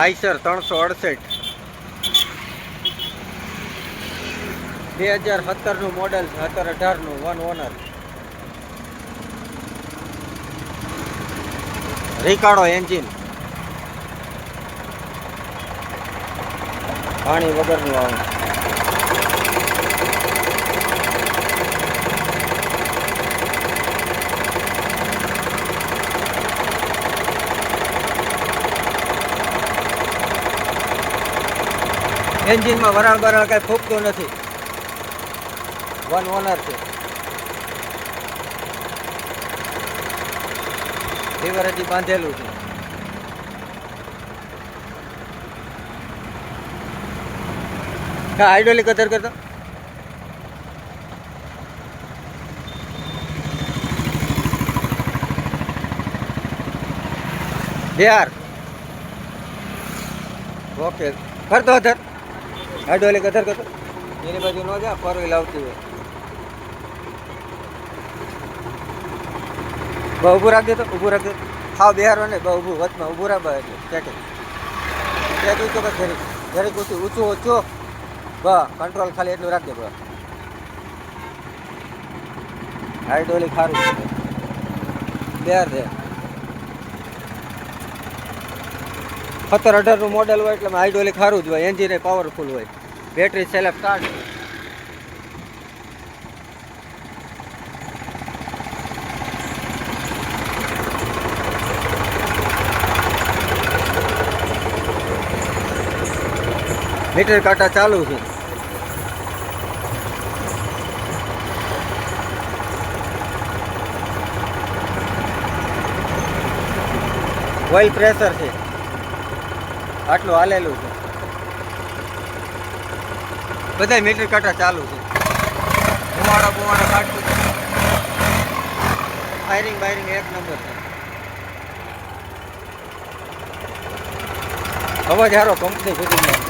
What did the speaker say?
Eicher ત્રણસો અડસઠ. બે હજાર સત્તરનું મોડલ સત્તર અઢારનું વન ઓનર રિકાડો એન્જિન પાણી વગરનું આવે. એન્જિનમાં વરાળ બરાળ કાંઈ ફૂકતું નથી. વન ઓનર છે. ફીવર હજી બાંધેલું છે. હા હાઇડ્રોલિક અધર કરતો. બિહાર ઓકે કરતો અધર. હાઇડ્રોલિક કથર કથર એની બાજુ ન જા ફોર વ્હીલ આવતી હોય. બહુ ઊભું રાખજો તો, ઊભું રાખજો. હાવ બિહારો ને બહુ ઊભું, વચમાં ઊભું રાખવા એટલે સેટિંગ સેટિંગ તો બસ જરીક ઘરે ઊંચું ઊંચું ઊંચું. બસ કંટ્રોલ ખાલી એટલું રાખજો દે હાઈડોલી ખારું. બિહાર છે સત્તર અઢારનું મોડેલ હોય એટલે હાઇડ્રોલિક સારું જ હોય એન્જિન પાવરફુલ હોય. બેટરી સેલ્ફ સ્ટાર્ટ મીટર કાંટા ચાલુ છે. ઓઇલ પ્રેશર છે. આટલું હાલેલું છે. બધા મીટર કાંટા ચાલુ છે. ધુમાડો બુમાડો કાઢતું ફાયરિંગ બાયરિંગ એક નંબર છે. અવાજ હારો કંપની સુધી